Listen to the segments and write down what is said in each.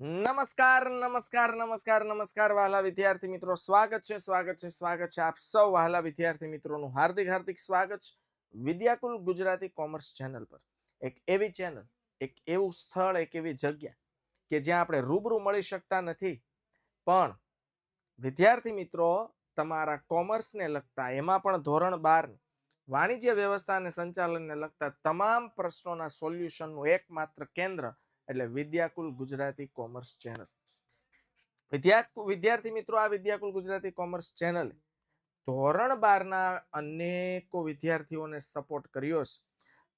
નમસ્કાર નમસ્કાર નમસ્કાર નમસ્કાર વહાલા વિદ્યાર્થી મિત્રો. સ્વાગત છે સ્વાગત છે સ્વાગત છે આપ સૌ વહાલા વિદ્યાર્થી મિત્રોનું હાર્દિક હાર્દિક સ્વાગત છે વિદ્યાકુલ ગુજરાતી કોમર્સ ચેનલ પર. એક એવી ચેનલ, એક એવું સ્થળ, એક એવી જગ્યા કે જ્યાં આપણે રૂબરૂ મળી શકતા નથી. પણ વિદ્યાર્થી મિત્રો, તમારા કોમર્સને લગતા, એમાં પણ ધોરણ બાર વાણિજ્ય વ્યવસ્થા અને સંચાલનને લગતા તમામ પ્રશ્નોના સોલ્યુશનનું એકમાત્ર કેન્દ્ર એટલે વિદ્યાકુલ ગુજરાતી કોમર્સ ચેનલ. વિદ્યા વિદ્યાર્થી મિત્રો, આ વિદ્યાકુલ ગુજરાતી કોમર્સ ચેનલ ધોરણ બારના અનેકો વિદ્યાર્થીઓને સપોર્ટ કર્યો છે.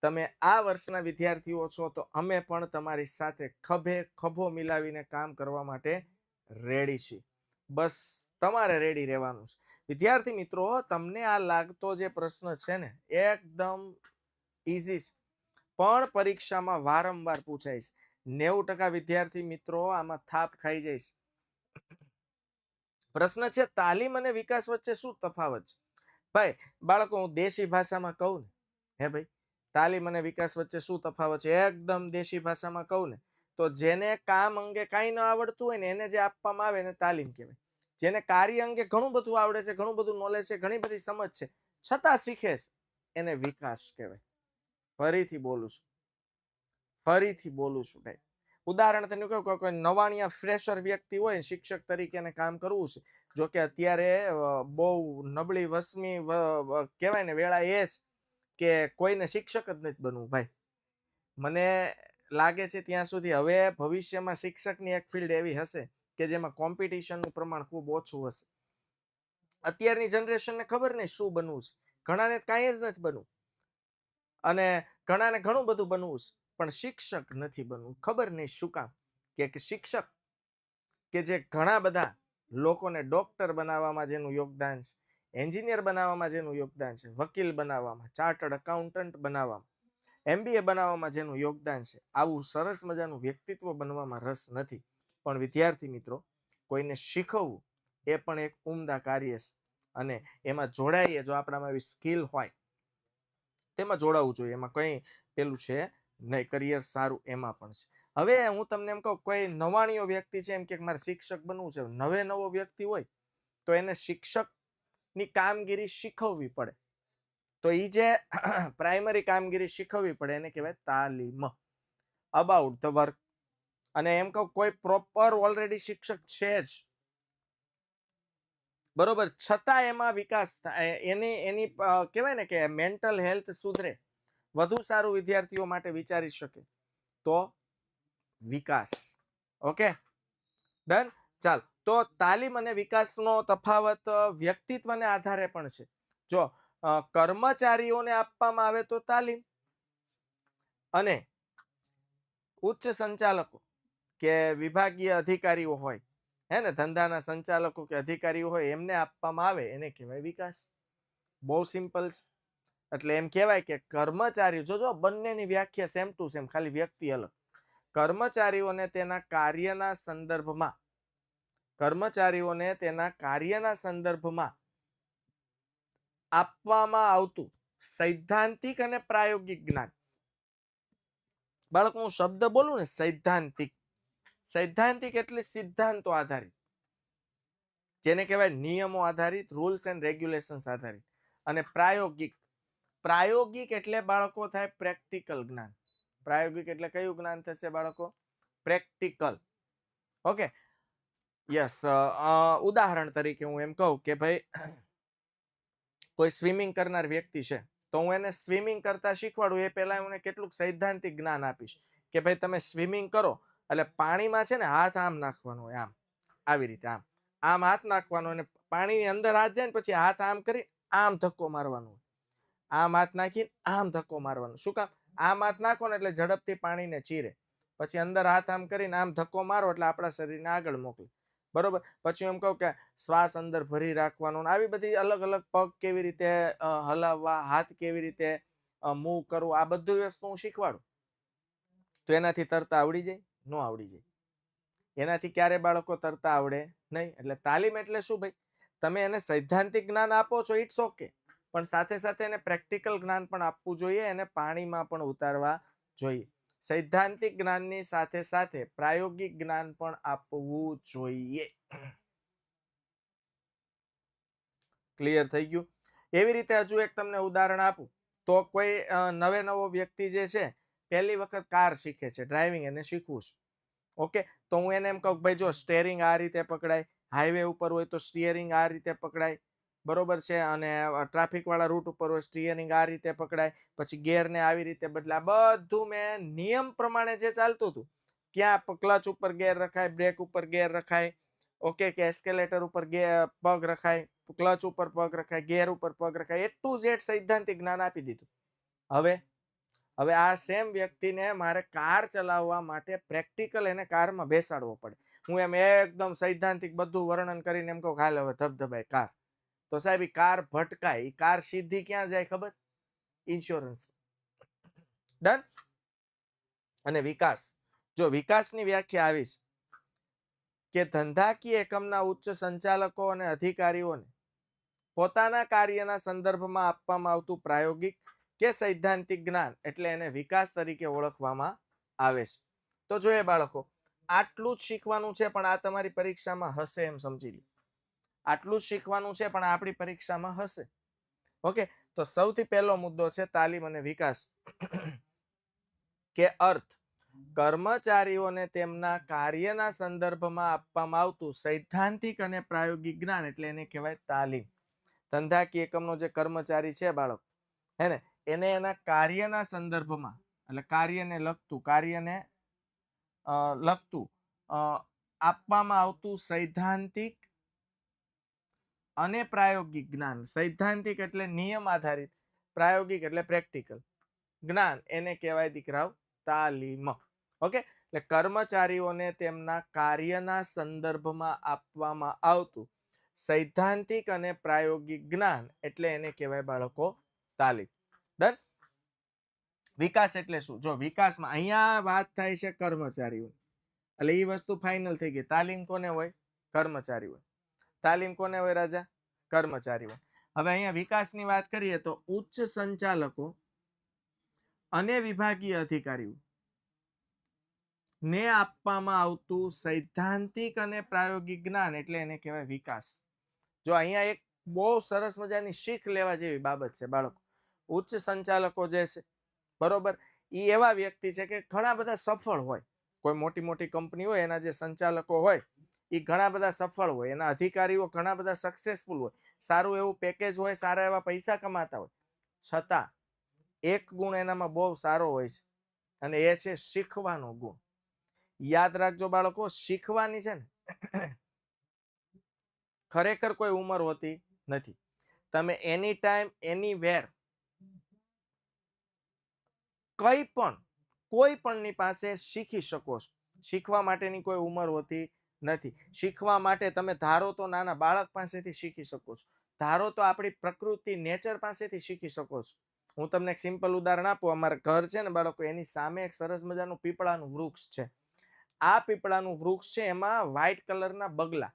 તમે આ વર્ષના વિદ્યાર્થીઓ છો તો અમે પણ તમારી સાથે ખભે ખભો મિલાવીને કામ કરવા માટે રેડી છીએ બસ તમારે રેડી રહેવાનું છે. વિદ્યાર્થી મિત્રો, તમને આ લાગતો જે પ્રશ્ન છે ને, એકદમ ઈઝી છે. પણ પરીક્ષામાં વારંવાર પૂછાય છે. નેવું ટકા વિદ્યાર્થી મિત્રો આમાં થાપ ખાઈ જાય છે. પ્રશ્ન છે, તાલીમ અને વિકાસ વચ્ચે શું તફાવત છે? ભાઈ, બાળકો, હું દેશી ભાષામાં કહું ને, હે ભાઈ? તાલીમ અને વિકાસ વચ્ચે શું તફાવત છે? એકદમ દેશી ભાષામાં કહું ને, તો જેને કામ અંગે કાંઈ ન આવડતું હોય ને, એને જે આપવામાં આવે એને તાલીમ કહેવાય. જેને કાર્ય અંગે ઘણું બધું આવડે છે, ઘણું બધું નોલેજ છે, ઘણી બધી સમજ છે, છતાં શીખે એને વિકાસ કહેવાય. ફરીથી બોલું છું. ફરીથી બોલું છું ભાઈ ઉદાહરણ તરીકે કહું કે કોઈ નવાણિયા ફ્રેશર વ્યક્તિ હોય શિક્ષક તરીકે એને કામ કરવું છે. જો કે અત્યારે બહુ નબળી વસમી કહેવાય ને વેળા એ છે કે કોઈને શિક્ષક જ નથી બનવું ભાઈ. મને લાગે છે ત્યાં સુધી હવે ભવિષ્યમાં શિક્ષકની એક ફિલ્ડ એવી હશે કે જેમાં કોમ્પિટિશનનું પ્રમાણ ખૂબ ઓછું હશે. અત્યારની જનરેશનને ખબર નહીં શું બનવું છે. ઘણાને કાંઈ જ નથી બનવું. અને ઘણાને ઘણું બધું બનવું છે. પણ શિક્ષક નથી બનવું. ખબર નહીં શું કામ? કે શિક્ષક કે જે ઘણા બધા લોકોને ડોક્ટર બનાવવામાં જેનું યોગદાન છે, એન્જિનિયર બનાવવામાં જેનું યોગદાન છે, વકીલ બનાવવામાં, ચાર્ટર્ડ એકાઉન્ટન્ટ બનાવવામાં, એમબીએ બનાવવામાં જેનું યોગદાન છે, આવું સરસ મજાનું વ્યક્તિત્વ બનવામાં રસ નથી. પણ વિદ્યાર્થી મિત્રો, કોઈને શીખવવું એ પણ એક ઉમદા કાર્ય છે. અને એમાં જોડાઈએ જો આપણામાં એવી સ્કિલ હોય, તેમાં જોડાવવું જોઈએ. એમાં કંઈ પેલું છે નહીં કરિયર સારું એમાં પણ છે. હવે હું તમને એમ કહું, કોઈ નવાણીઓ વ્યક્તિ છે, એમ કે મારે શિક્ષક બનવું છે, નવે નવો વ્યક્તિ હોય, તો એને શિક્ષકની કામગીરી શીખવવી પડે. તો એ જે પ્રાઇમરી કામગીરી શીખવવી પડે, એને કહેવાય તાલીમ. About the work. અને એમ કહું, કોઈ પ્રોપર ઓલરેડી શિક્ષક છે જ. બરોબર? છતાં એમાં વિકાસ થાય, એની એની કહેવાય ને કે મેન્ટલ હેલ્થ સુધરે. વધુ સારું વિદ્યાર્થીઓ માટે વિચારી શકે. તો વિકાસ. ઓકે? ડન? ચાલ. તો તાલીમ અને વિકાસનો તફાવત વ્યક્તિત્વને આધારે પણ છે. જો કર્મચારીઓને આપવામાં આવે તો તાલીમ અને ઉચ્ચ સંચાલકો કે વિભાગીય અધિકારીઓ હોય, હે ને? ધંધાના સંચાલકો કે અધિકારીઓ હોય, એમને આપવામાં આવે. એને કહેવાય વિકાસ. બહુ સિમ્પલ છે. એટલે એમ કહેવાય કે કર્મચારીઓ, જો જો, બંનેની વ્યાખ્યા સેમ ટુ સેમ ખાલી વ્યક્તિ અલગ. કર્મચારીઓને તેના કાર્યના સંદર્ભમાં, કર્મચારીઓને તેના કાર્યના સંદર્ભમાં આપવામાં આવતું સૈદ્ધાંતિક અને પ્રાયોગિક જ્ઞાન. બાળકો હું શબ્દ બોલું ને, સૈદ્ધાંતિક. સૈદ્ધાંતિક એટલે સિદ્ધાંતો આધારિત. જેને કહેવાય નિયમો આધારિત રૂલ્સ એન્ડ રેગ્યુલેશન્સ આધારિત. અને પ્રાયોગિક પ્રાયોગિક એટલે બાળકો થાય પ્રેક્ટિકલ જ્ઞાન. પ્રાયોગિક એટલે કયું જ્ઞાન થશે બાળકો? પ્રેક્ટિકલ. ઓકે? યસ ઉદાહરણ તરીકે હું એમ કહું કે ભાઈ કોઈ સ્વિમિંગ કરનાર વ્યક્તિ છે, તો હું એને સ્વિમિંગ કરતા શીખવાડું, એ પહેલા હું એને કેટલુંક સૈદ્ધાંતિક જ્ઞાન આપીશ કે ભાઈ તમે સ્વિમિંગ કરો, એટલે પાણીમાં છે ને હાથ આમ નાખવાનો હોય, આમ, આવી રીતે આમ. આમ હાથ નાખવાનો, અને પાણીની અંદર હાથ જાય ને પછી હાથ આમ કરી, આમ ધક્કો મારવાનો. આમ હાથ નાખીને આમ ધક્કો મારવાનો. શું કામ? આમ હાથ નાખો ને એટલે ઝડપથી પાણીને ચીરે. પછી અંદર હાથ આમ કરીને આમ ધક્કો મારો એટલે આપણા શરીરને આગળ મોકલે. બરોબર? પછી એમ કહું કે શ્વાસ અંદર ભરી રાખવાનો આવી બધી અલગ અલગ પગ કેવી રીતે હલાવવા, હાથ કેવી રીતે મૂવ કરવું, આ બધું વસ્તુ હું શીખવાડું. તો એનાથી તરતા આવડી જાય? ન આવડી જાય. એનાથી ક્યારે બાળકો તરતા આવડે નહીં? એટલે તાલીમ એટલે શું ભાઈ? તમે એને સૈદ્ધાંતિક જ્ઞાન આપો છો ઇટ્સ ઓકે પણ સાથે સાથે એને પ્રેક્ટિકલ જ્ઞાન પણ આપવું જોઈએ એને પાણીમાં પણ ઉતારવા જોઈએ. સૈદ્ધાંતિક જ્ઞાનની સાથે સાથે પ્રાયોગિક જ્ઞાન પણ આપવું જોઈએ. ક્લિયર થઈ ગયું? એવી રીતે હજુ એક તમને ઉદાહરણ આપું. તો કોઈ નવે નવો વ્યક્તિ જે છે, પહેલી વખત કાર શીખે છે, ડ્રાઇવિંગ એને શીખવું છે. ઓકે? તો હું એને એમ કહું ભાઈ, જો સ્ટેરિંગ આ રીતે પકડાય, હાઈવે ઉપર હોય તો સ્ટિયરિંગ આ રીતે પકડાય બરોબર છે? અને ટ્રાફિક વાળા રૂટ ઉપર હોય, સ્ટીયરિંગ આ રીતે પકડાય, પછી ગેરને આવી રીતે બદલાય બધું મેં નિયમ પ્રમાણે જે ચાલતું હતું, ક્યાં ક્લચ ઉપર ગેર રખાય, બ્રેક ઉપર ગેર રખાય, ઓકે કે એસ્કેલેટર ઉપર પગ રખાય, ક્લચ ઉપર પગ રખાય, ગેર ઉપર પગ રખાય એટલું ટુ સૈદ્ધાંતિક જ્ઞાન આપી દીધું. હવે હવે આ સેમ વ્યક્તિને મારે કાર ચલાવવા માટે પ્રેક્ટિકલ એને કારમાં બેસાડવો પડે. હું એમ એકદમ સૈદ્ધાંતિક બધું વર્ણન કરીને એમ કહું હાલ હવે ધબધબાય કાર. તો સાહેબ, એ કાર ભટકાય, એ કાર સીધી ક્યાં જાય ખબર? ઇન્સ્યોરન્સ ડન અને વિકાસ. જો વિકાસની વ્યાખ્યા આવીશ, કે ધંધાકીય એકમના ઉચ્ચ સંચાલકો અને અધિકારીઓને પોતાના કાર્યના સંદર્ભમાં આપવામાં આવતું પ્રાયોગિક કે સૈદ્ધાંતિક જ્ઞાન એટલે એને વિકાસ તરીકે ઓળખવામાં આવે છે. તો જોઈએ બાળકો, આટલું જ શીખવાનું છે, પણ આ તમારી પરીક્ષામાં હશે એમ સમજી લો. આટલું જ શીખવાનું છે, પણ આપણી પરીક્ષામાં હશે. ઓકે, તો સૌથી પહેલો મુદ્દો છે તાલીમ અને વિકાસ. કે અર્થ. કર્મચારીઓને તેમના કાર્યના સંદર્ભમાં આપવામાં આવતું સૈદ્ધાંતિક અને પ્રાયોગિક જ્ઞાન, એટલે એને કહેવાય તાલીમ. ધંધાકીય એકમનો જે કર્મચારી છે બાળક, હે ને, એને એના કાર્યના સંદર્ભમાં, એટલે કાર્યને લગતું કાર્યને લગતું આપવામાં આવતું સૈદ્ધાંતિક અને પ્રાયોગિક જ્ઞાન, સૈદ્ધાંતિક એટલે નિયમ આધારિત, પ્રાયોગિક એટલે પ્રેક્ટિકલ. જ્ઞાન એને કહેવાય દીકરાઓ તાલીમ. ઓકે? એટલે કર્મચારીઓને તેમના કાર્યના સંદર્ભમાં આપવામાં આવતું સૈદ્ધાંતિક અને પ્રાયોગિક જ્ઞાન એટલે એને કહેવાય બાળકો તાલીમ. ડન? વિકાસ એટલે શું? જો વિકાસમાં અહીંયા વાત થાય છે કર્મચારીઓ એટલે એ વસ્તુ ફાઇનલ થઈ ગઈ. તાલીમ કોને હોય? કર્મચારી હોય તાલીમ કોને હોય રાજા? કર્મચારી હોય. હવે અહીંયા વિકાસની વાત કરીએ તો ઉચ્ચ સંચાલકો અને વિભાગીય અધિકારીઓ ને આપવામાં આવતું સૈદ્ધાંતિક અને પ્રાયોગિક જ્ઞાન એટલે એને કહેવાય વિકાસ. જો અહીંયા એક બહુ સરસ મજાની શીખ લેવા જેવી બાબત છે બાળકો. ઉચ્ચ સંચાલકો જે છે, બરોબર? એ એવા વ્યક્તિ છે કે ઘણા બધા સફળ હોય. કોઈ મોટી મોટી કંપની હોય, એના જે સંચાલકો હોય એ ઘણા બધા સફળ હોય, એના અધિકારીઓ ઘણા બધા સક્સેસફુલ હોય. સારું એવું પેકેજ હોય, સારા એવા પૈસા કમાતા હોય. છતાં, એક ગુણ એનામાં બહુ સારો હોય છે, અને એ છે શીખવાનો ગુણ. યાદ રાખજો બાળકો, શીખવાની છે ને ખરેખર કોઈ ઉંમર હોતી નથી. તમે એની ટાઈમ એની વેર કઈ પણ, કોઈ પણની પાસે શીખી શકો છો. શીખવા માટેની કોઈ ઉંમર હોતી નથી. શીખવા માટે તમે ધારો તો નાના બાળક પાસેથી શીખી શકો છો. ધારો તો આપણી પ્રકૃતિ નેચર પાસેથી શીખી શકો છો. હું તમને એક સિમ્પલ ઉદાહરણ આપું. અમારા ઘર છે ને બાળકો, એની સામે એક સરસ મજાનું પીપળાનું વૃક્ષ છે. આ પીપળાનું વૃક્ષ છે એમાં વ્હાઇટ કલરના બગલા.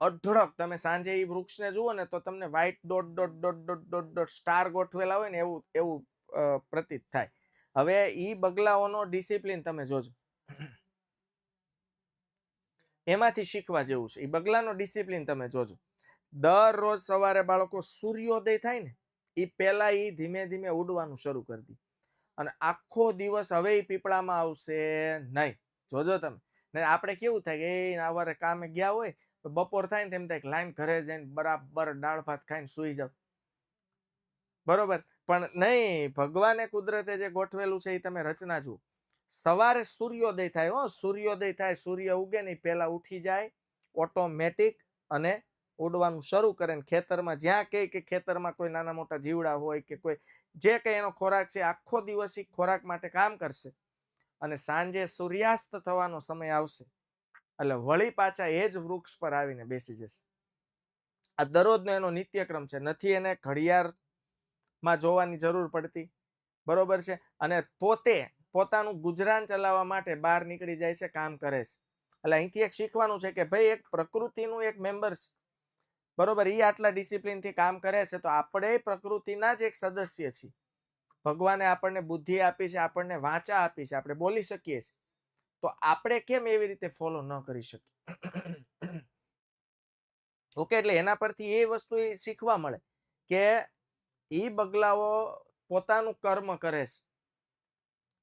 અઢળક. તમે સાંજે એ વૃક્ષને જુઓ ને તો તમને white dot dot dot dot dot dot star ગોઠવેલા હોય ને એવું એવું પ્રતીત થાય. હવે એ બગલાઓનો ડિસિપ્લિન તમે જોજો. એમાંથી શીખવા જેવું છે. એ બગલાનો ડિસિપ્લિન તમે જોજો. દરરોજ સવારે બાળકો સૂર્યોદય થાય ને એ પહેલા એ ધીમે ધીમે ઉડવાનું શરૂ કરી દે. અને આખો દિવસ હવે એ પીપળામાં આવશે નહીં. જોજો તમે. ને આપણે કેવું થાય કે એ સવારે કામે ગયા હોય, તો બપોર થાય ને તેમ થાય લાઈન ઘરે જઈને બરાબર દાળ ભાત ખાઈને સૂઈ જાવ બરોબર? પણ નહીં, ભગવાને કુદરતે જે ગોઠવેલું છે એ તમે રચના જુઓ. સવારે સૂર્યોદય થાય, હો. સૂર્યોદય થાય, સૂર્ય ઉગે નહીં, પહેલાં ઉઠી જાય ઓટોમેટિક અને ઉડવાનું શરૂ કરે ને ખેતરમાં. જ્યાં કહે કે ખેતરમાં કોઈ નાના મોટા જીવડા હોય કે કોઈ, જે કંઈ એનો ખોરાક છે, આખો દિવસ એ ખોરાક માટે કામ કરશે અને સાંજે સૂર્યાસ્ત થવાનો સમય આવશે. એટલે વળી પાછા એ જ વૃક્ષ પર આવીને બેસી જશે. આ દરરોજનો એનો નિત્યક્રમ છે. નથી એને ઘડિયાળમાં જોવાની જરૂર પડતી. બરોબર છે? અને પોતે પોતાનું ગુજરાન ચલાવવા માટે બહાર નીકળી જાય છે, કામ કરે છે. એટલે અહીંથી એક શીખવાનું છે કે ભાઈ એક પ્રકૃતિનું એક મેમ્બર બરોબર એ આટલા ડિસિપ્લિનથી કામ કરે છે, તો આપણે પ્રકૃતિના જ એક સદસ્ય છીએ. ભગવાને આપણને બુદ્ધિ આપી છે, આપણને વાંચા આપી છે, આપણે બોલી શકીએ છીએ. તો આપણે કેમ એવી રીતે ફોલો ન કરી શકીએ? ઓકે એટલે એના પરથી એ વસ્તુ શીખવા મળે કે એ બગલાઓ પોતાનું કર્મ કરે છે.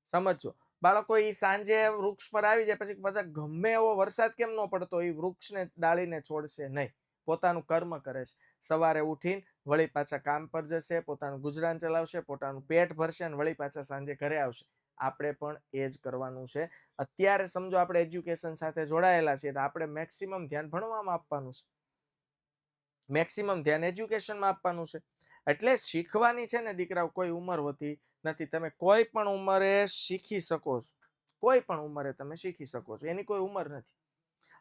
સમજો બાળકો ઈ સાંજે વૃક્ષ પર આવી જાય, પછી બધા ગમે એવો વરસાદ કેમ ન પડતો એ વૃક્ષને ડાળીને છોડશે નહીં. પોતાનું કર્મ કરે છે. સવારે ઉઠીને વળી પાછા કામ પર જશે, પોતાનું ગુજરાન ચલાવશે, પોતાનું પેટ ભરશે અને વળી પાછા સાંજે ઘરે આવશે. આપણે પણ એ જ કરવાનું છે. અત્યારે સમજો આપણે એજ્યુકેશન સાથે જોડાયેલા છીએ, તો આપણે મેક્સિમમ ધ્યાન ભણવામાં આપવાનું છે. મેક્સિમમ ધ્યાન એજ્યુકેશનમાં આપવાનું છે. એટલે શીખવાની છે ને દીકરાઓ, કોઈ ઉંમર હોતી નથી. તમે કોઈ પણ ઉંમરે શીખી શકો છો. કોઈ પણ ઉંમરે તમે શીખી શકો છો. એની કોઈ ઉંમર નથી.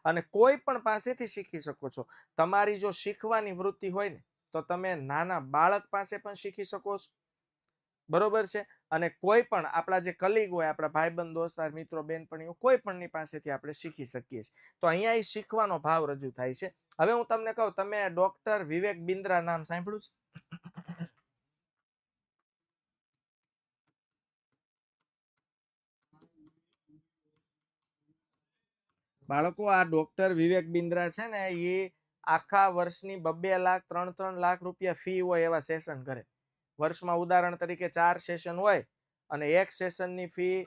અને કોઈ પણ પાસેથી શીખી શકો છો. તમારી જો શીખવાની વૃત્તિ હોય ને, તો તમે નાના બાળક પાસે પણ શીખી શકો છો. બરોબર છે? અને કોઈ પણ આપણા જે કલીગ હોય, આપણા ભાઈબંધ, દોસ્તાર, મિત્રો, બેનપણીઓ, કોઈ પણની પાસેથી આપણે શીખી શકીએ છીએ. તો અહીંયા શીખવાનો ભાવ રજૂ થાય છે. હવે હું તમને કહું, તમે ડોક્ટર વિવેક બિંદ્રા નામ સાંભળ્યું છે? બાળકો, આ ડોક્ટર વિવેક બિંદ્રા છે ને, એ આખા વર્ષની બબ્બે લાખ, ત્રણ ત્રણ લાખ રૂપિયા ફી હોય એવા સેશન કરે. વર્ષમાં ઉદાહરણ તરીકે ચાર સેશન હોય અને એક સેશનની ફી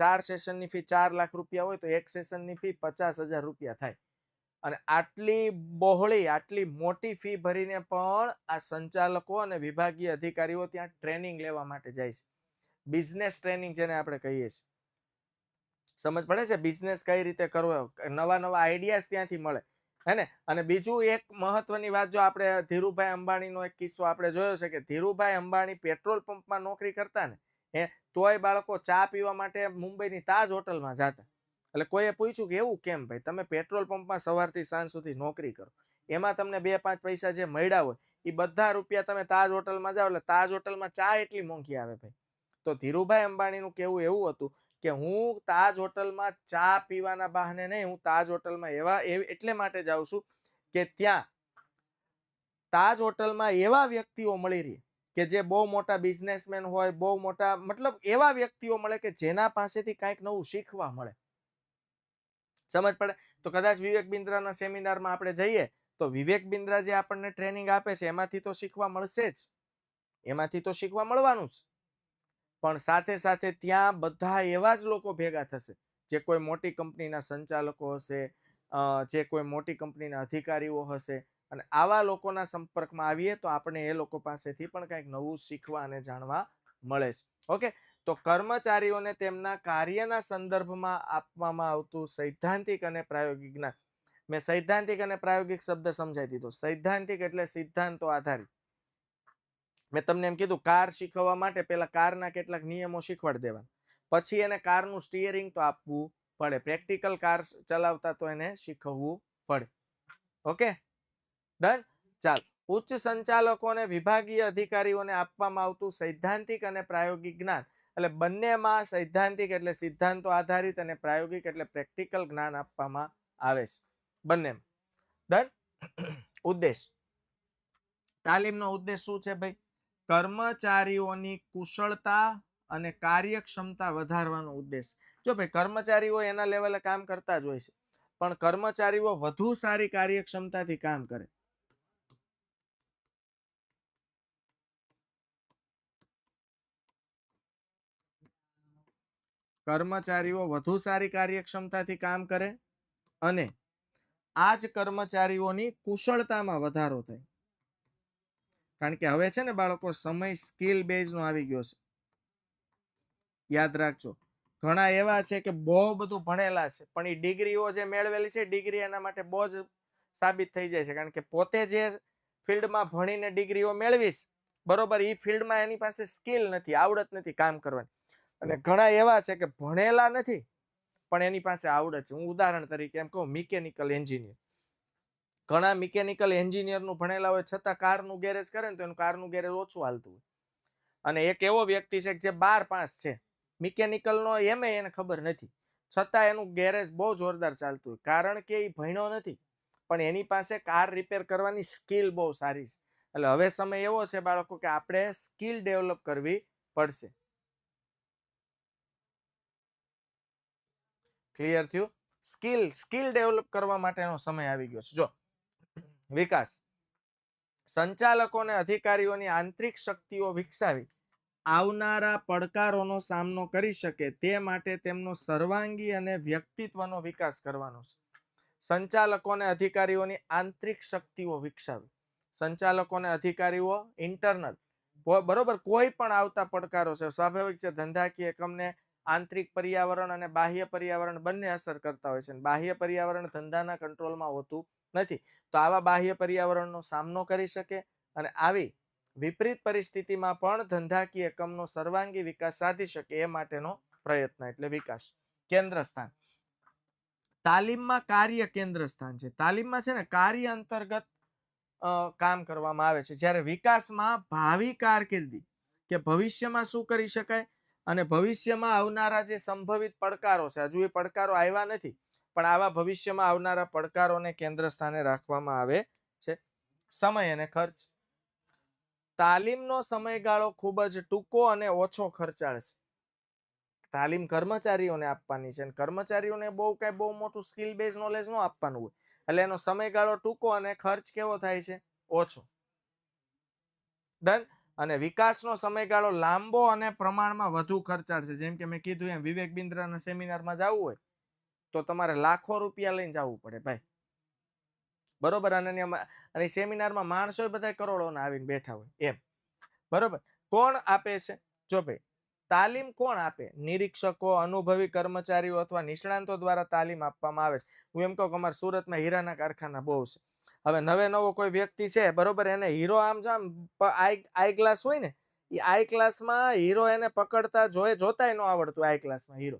ચાર સેશનની ફી ચાર લાખ રૂપિયા હોય તો એક સેશનની ફી પચાસ હજાર રૂપિયા થાય. અને આટલી બહોળી, આટલી મોટી ફી ભરીને પણ આ સંચાલકો અને વિભાગીય અધિકારીઓ ત્યાં ટ્રેનિંગ લેવા માટે જાય છે. બિઝનેસ ટ્રેનિંગ જેને આપણે કહીએ છીએ. સમજ પડે છે? બિઝનેસ કઈ રીતે કરવો? નવા નવા આઈડિયાઝ ત્યાંથી મળે. હે અને બીજું એક મહત્વની વાત જો આપણે ધીરુભાઈ અંબાણીનો એક કિસ્સો આપણે જોયો છે કે ધીરુભાઈ અંબાણી પેટ્રોલ પંપમાં નોકરી કરતા ને, હે, તોય બાળકો ચા પીવા માટે મુંબઈની તાજ હોટલમાં જતા. એટલે કોઈએ પૂછ્યું કે એવું કેમ ભાઈ? તમે પેટ્રોલ પંપમાં સવારથી સાંજ સુધી નોકરી કરો. એમાં તમને બે પાંચ પૈસા જે મળ્યા હોય એ બધા રૂપિયા તમે તાજ હોટલમાં જાઓ. એટલે તાજ હોટલમાં ચા એટલી મોંઘી આવે ભાઈ. તો ધીરુભાઈ અંબાણીનું કેવું એવું હતું કે, હું તાજ હોટલમાં ચા પીવાના બહાને નહીં, હું તાજ હોટલમાં એવા એટલે માટે જાઉં છું કે ત્યાં તાજ હોટલમાં એવા વ્યક્તિઓ મળી રહી કે જે બહુ મોટા બિઝનેસમેન હોય, બહુ મોટા, મતલબ એવા વ્યક્તિઓ મળે કે જેના પાસેથી કંઈક નવું શીખવા મળે. સમજ પડે? તો કદાચ વિવેક બિન્દ્રાના સેમિનારમાં આપણે જઈએ, તો વિવેક બિન્દ્રા જે આપણને ટ્રેનિંગ આપે છે, એમાંથી તો શીખવા મળશે જ. એમાંથી તો શીખવા મળવાનું જ. પણ સાથે સાથે ત્યાં બધા એવા જ લોકો ભેગા થશે. જે કોઈ મોટી કંપનીના સંચાલકો હશે જે કોઈ મોટી કંપનીના અધિકારીઓ હશે અને આવા લોકોના સંપર્કમાં આવીએ તો આપણે એ લોકો પાસેથી પણ કંઈક નવું શીખવા અને જાણવા મળે છે. ઓકે? તો કર્મચારીઓને તેમના કાર્યના સંદર્ભમાં આપવામાં આવતું સૈદ્ધાંતિક અને પ્રાયોગિક જ્ઞાન. મેં સૈદ્ધાંતિક અને પ્રાયોગિક શબ્દ સમજાવી દીધો. સૈદ્ધાંતિક એટલે સિદ્ધાંતો આધારિત. મેં તમને એમ કીધું, કાર શીખવવા માટે પેલા કારના કેટલાક નિયમો શીખવાડી દેવાના. પછી એને કારનું સ્ટીયરિંગ તો આપવું પડે. પ્રેક્ટિકલ કાર ચલાવતા તો એને શીખવવું પડે. ઓકે? ડન ચાલ. ઉચ્ચ સંચાલકો અને વિભાગીય અધિકારીઓને આપવામાં આવતું સૈદ્ધાંતિક અને પ્રાયોગિક જ્ઞાન. એટલે બંનેમાં સૈદ્ધાંતિક એટલે સિદ્ધાંતો આધારિત અને પ્રાયોગિક એટલે પ્રેક્ટિકલ જ્ઞાન આપવામાં આવે છે. બંનેમાં. ડન ઉદ્દેશ. તાલીમનો ઉદ્દેશ શું છે ભાઈ? કર્મચારીઓની કુશળતા અને કાર્યક્ષમતા વધારવાનો ઉદ્દેશ. જો ભાઈ કર્મચારીઓ એના લેવલે કામ કરતા જ હોય છે, પણ કર્મચારીઓ વધુ સારી કાર્યક્ષમતાથી કામ કરે. કર્મચારીઓ વધુ સારી કાર્યક્ષમતાથી કામ કરે અને આ જ કર્મચારીઓની કુશળતામાં વધારો થાય. કારણ કે હવે છે ને બાળકો સમય સ્કિલ બેઝનો આવી ગયો છે. યાદ રાખજો. ઘણા એવા છે કે બહુ બધું ભણેલા છે, પણ એ ડિગ્રીઓ જે મેળવેલી છે, ડિગ્રી એના માટે બહુ જ સાબિત થઈ જાય છે. કારણ કે પોતે જે ફિલ્ડમાં ભણીને ડિગ્રીઓ મેળવીશ, બરોબર એ ફિલ્ડમાં એની પાસે સ્કિલ નથી, આવડત નથી કામ કરવાની. અને ઘણા એવા છે કે ભણેલા નથી, પણ એની પાસે આવડત છે. હું ઉદાહરણ તરીકે એમ કહું મિકેનિકલ એન્જિનિયર ઘણા મિકેનિકલ એન્જિનિયરનું ભણેલા હોય છતાં કારનું ગેરેજ કરે ને તો એનું કારનું ગેરેજ ઓછું હાલતું હોય. અને એક એવો વ્યક્તિ છે કે જે બાર પાસ છે. મિકેનિકલનો એમ એને ખબર નથી. છતાં એનું ગેરેજ બહુ જોરદાર ચાલતું હોય. કારણ કે એ ભણ્યો નથી. પણ એની પાસે કાર રિપેર કરવાની સ્કિલ બહુ સારી છે. એટલે હવે સમય એવો છે બાળકો કે આપણે સ્કિલ ડેવલપ કરવી પડશે. ક્લિયર થયું? સ્કિલ સ્કિલ ડેવલપ કરવા માટેનો સમય આવી ગયો છે. જો વિકાસ. સંચાલકોને અધિકારીઓની આંતરિક શક્તિઓ વિકસાવી, આવનારા પડકારોનો સામનો કરી શકે તે માટે તેમનો સર્વાંગી અને વ્યક્તિત્વનો વિકાસ કરવાનો છે. સંચાલકોને અધિકારીઓની આંતરિક શક્તિઓ વિકસાવી, સંચાલકોને અધિકારીઓ ઇન્ટરનલ બરોબર, કોઈ પણ આવતા પડકારો છે, સ્વાભાવિક છે, ધંધાકીય એકમને આંતરિક પર્યાવરણ અને બાહ્ય પર્યાવરણ બંને અસર કરતા હોય છે બાહ્ય પર્યાવરણ ધંધાના કંટ્રોલમાં હોતું નથી. તો આવા બાહ્ય પર્યાવરણનો સામનો કરી શકે અને આવી વિપરીત પરિસ્થિતિમાં પણ ધંધાકીય એકમનો સર્વાંગી વિકાસ સાધી શકે એ માટેનો પ્રયત્ન એટલે વિકાસ. કેન્દ્ર સ્થાન તાલીમમાં કાર્ય કેન્દ્ર સ્થાન છે. તાલીમમાં છે ને કાર્ય અંતર્ગત કામ કરવામાં આવે છે. જ્યારે વિકાસમાં ભાવિ કારકિર્દી કે ભવિષ્યમાં શું કરી શકાય અને ભવિષ્યમાં આવનારા જે સંભવિત પડકારો છે, હજુ એ પડકારો આવ્યા નથી પણ આવા ભવિષ્યમાં આવનારા પડકારોને કેન્દ્ર સ્થાને રાખવામાં આવે છે. સમય અને ખર્ચ. તાલીમનો સમયગાળો ખૂબ જ ટૂંકો અને ઓછો ખર્ચાળ છે. તાલીમ કર્મચારીઓને આપવાની છે અને કર્મચારીઓને બહુ કાંઈ બહુ મોટું સ્કિલ બેઝ નોલેજ ન આપવાનું હોય. એટલે એનો સમયગાળો ટૂંકો અને ખર્ચ કેવો થાય છે? ઓછો. ડન અને વિકાસનો સમયગાળો લાંબો અને પ્રમાણમાં વધુ ખર્ચાળ છે. જેમ કે મેં કીધું એમ વિવેક બિન્દ્રાના સેમિનારમાં જવું હોય તો તમારે લાખો રૂપિયા લઈને જવું પડે ભાઈ. બરોબર? અને અને સેમિનારમાં માણસો બધા કરોડોના આવીને બેઠા હોય, એમ. બરોબર? કોણ આપે છે? જો ભાઈ, તાલીમ કોણ આપે? નિરીક્ષકો, અનુભવી કર્મચારીઓ અથવા નિષ્ણાંતો દ્વારા તાલીમ આપવામાં આવે છે. હું એમ કહું કે અમારા સુરતમાં હીરાના કારખાના બહુ છે. હવે નવે નવો કોઈ વ્યક્તિ છે, બરોબર? એને હીરો આમ જામ આઈ આઈ ક્લાસ હોય ને એ આઈ ક્લાસમાં હીરો એને પકડતા જોઈ જોતાય ન આવડતું આઈ ક્લાસમાં હીરો.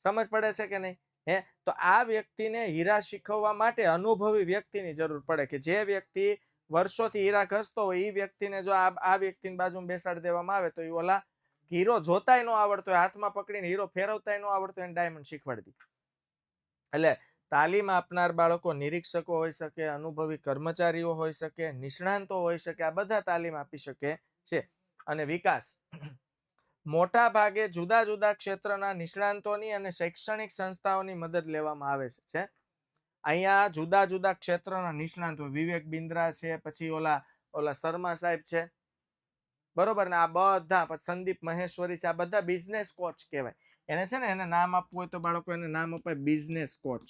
સમજ પડે છે કે નહીં? હે? તો આ વ્યક્તિને હીરા શીખવવા માટે અનુભવી વ્યક્તિની જરૂર પડે કે જે વ્યક્તિ વર્ષોથી હીરા ઘસતો હોય એ વ્યક્તિને જો આ વ્યક્તિની બાજુમાં બેસાડી દેવામાં આવે તો એ ઓલા હીરો જોતાય ન આવડતો હોય, હાથમાં પકડીને હીરો ફેરવતાય ન આવડતો એને ડાયમંડ શીખવાડી એટલે તાલીમ આપનાર બાળકો નિરીક્ષકો હોઈ શકે, અનુભવી કર્મચારીઓ હોઈ શકે, નિષ્ણાંતો હોઈ શકે, આ બધા તાલીમ આપી શકે છે. અને વિકાસ મોટા ભાગે જુદા જુદા ક્ષેત્રના નિષ્ણાંતોની અને શૈક્ષણિક સંસ્થાઓની મદદ લેવામાં આવે છે અહીંયા જુદા જુદા ક્ષેત્રના નિષ્ણાંતો, વિવેક બિંદ્રા છે, પછી ઓલા ઓલા શર્મા સાહેબ છે. બરોબર ને? આ બધા સંદીપ મહેશ્વરી છે, આ બધા બિઝનેસ કોચ કહેવાય. એને છે ને, એને નામ આપવું હોય તો બાળકો એને નામ અપાય બિઝનેસ કોચ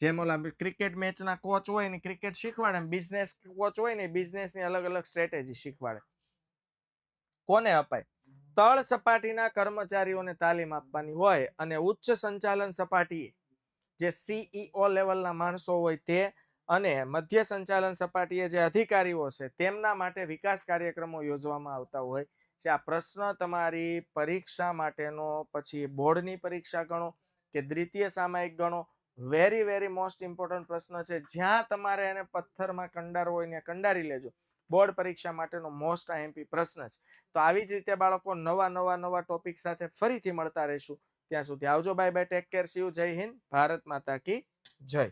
જેમ ઓલા ક્રિકેટ મેચના કોચ હોય ને ક્રિકેટ શીખવાડે બિઝનેસ કોચ હોય ને બિઝનેસની અલગ અલગ સ્ટ્રેટેજી શીખવાડે. કોને અપાય? તળ સપાટીના કર્મચારીઓને તાલીમ આપવાની હોય અને ઉચ્ચ સંચાલન સપાટીએ જે સીઈઓ લેવલના માણસો હોય તે અને મધ્ય સંચાલન સપાટીએ જે અધિકારીઓ છે તેમના માટે વિકાસ કાર્યક્રમો યોજવામાં આવતા હોય છે. આ પ્રશ્ન તમારી પરીક્ષા માટેનો પછી બોર્ડની પરીક્ષા ગણો કે દ્વિતીય સામાયિક ગણો વેરી વેરી મોસ્ટ ઇમ્પોર્ટન્ટ પ્રશ્ન છે. જ્યાં તમારે એને પથ્થરમાં કંડારવો હોય ત્યાં કંડારી લેજો. બોર્ડ પરીક્ષા માટેનો મોસ્ટ આઈએમપી પ્રશ્ન છે. તો આવી જ રીતે બાળકો નવા નવા નવા ટોપિક સાથે ફરીથી મળતા રહીશું. ત્યાં સુધી આવજો. Bye bye take care see you Jai Hind Bharat માતા કી જય.